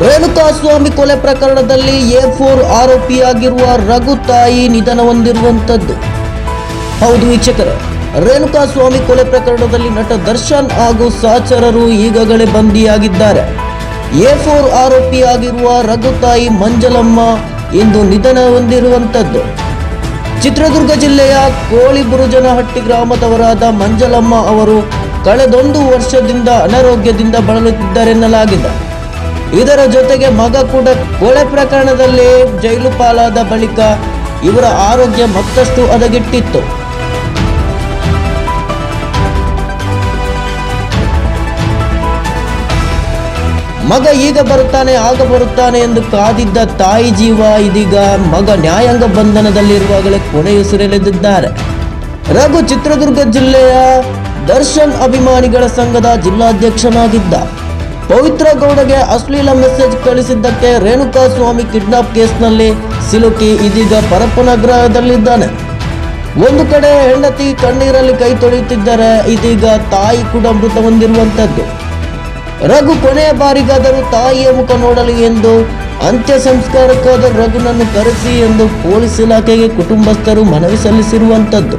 ರೇಣುಕಾ ಸ್ವಾಮಿ ಕೊಲೆ ಪ್ರಕರಣದಲ್ಲಿ A four ಆರೋಪಿಯಾಗಿರುವ ರಘು ತಾಯಿ ನಿಧನ ಹೊಂದಿರುವಂತದ್ದು ಹೌದು ವೀಕ್ಷಕರೇ ರೇಣುಕಾ ಸ್ವಾಮಿ ಕೊಲೆ ಪ್ರಕರಣದಲ್ಲಿ ನಟ ದರ್ಶನ್ ಹಾಗೂ ಸಹಚರರು ಈಗಾಗಲೇ ಬಂಧಿಯಾಗಿದ್ದಾರೆ. ಎ ಫೋರ್ ಆರೋಪಿಯಾಗಿರುವ ರಘು ತಾಯಿ ಮಂಜಲಮ್ಮ ಇಂದು ನಿಧನ ಹೊಂದಿರುವಂತದ್ದು ಚಿತ್ರದುರ್ಗ ಜಿಲ್ಲೆಯ ಕೋಳಿಬುರುಜನಹಟ್ಟಿ ಗ್ರಾಮದವರಾದ ಮಂಜಲಮ್ಮ ಅವರು ಕಳೆದೊಂದು ವರ್ಷದಿಂದ ಅನಾರೋಗ್ಯದಿಂದ ಬಳಲುತ್ತಿದ್ದಾರೆನ್ನಲಾಗಿದೆ. ಇದರ ಜೊತೆಗೆ ಮಗ ಕೂಡ ಕೊಳೆ ಪ್ರಕರಣದಲ್ಲಿ ಜೈಲು ಪಾಲಾದ ಬಳಿಕ ಇವರ ಆರೋಗ್ಯ ಮತ್ತಷ್ಟು ಅದಗಿಟ್ಟಿತ್ತು ಮಗ ಈಗ ಬರುತ್ತಾನೆ, ಆಗ ಬರುತ್ತಾನೆ ಎಂದು ಕಾದಿದ್ದ ತಾಯಿ ಜೀವ ಇದೀಗ ಮಗ ನ್ಯಾಯಾಂಗ ಬಂಧನದಲ್ಲಿರುವಾಗಲೇ ಕೊನೆಯುಸಿರೆಳೆದಿದ್ದಾರೆ ರಘು ಚಿತ್ರದುರ್ಗ ಜಿಲ್ಲೆಯ ದರ್ಶನ್ ಅಭಿಮಾನಿಗಳ ಸಂಘದ ಜಿಲ್ಲಾಧ್ಯಕ್ಷನಾಗಿದ್ದ. ಪವಿತ್ರ ಗೌಡಗೆ ಅಶ್ಲೀಲ ಮೆಸೇಜ್ ಕಳಿಸಿದ್ದಕ್ಕೆ ರೇಣುಕಾ ಸ್ವಾಮಿ ಕಿಡ್ನಾಪ್ ಕೇಸ್ನಲ್ಲಿ ಸಿಲುಕಿ ಇದೀಗ ಪರಪ್ಪನಗ್ರಹದಲ್ಲಿದ್ದಾನೆ ಒಂದು ಕಡೆ ಹೆಂಡತಿ ಕಣ್ಣೀರಲ್ಲಿ ಕೈ ತೊಳೆಯುತ್ತಿದ್ದರೆ ಇದೀಗ ತಾಯಿ ಕೂಡ ಮೃತ ಹೊಂದಿರುವಂತದ್ದು. ರಘು ಕೊನೆಯ ಬಾರಿಗಾದರೂ ತಾಯಿಯ ಮುಖ ನೋಡಲಿ ಎಂದು ಅಂತ್ಯ ಸಂಸ್ಕಾರಕ್ಕಾದ ರಘುನನ್ನು ಕರೆಸಿ ಎಂದು ಪೊಲೀಸ್ ಇಲಾಖೆಗೆ ಕುಟುಂಬಸ್ಥರು ಮನವಿ ಸಲ್ಲಿಸಿರುವಂತದ್ದು.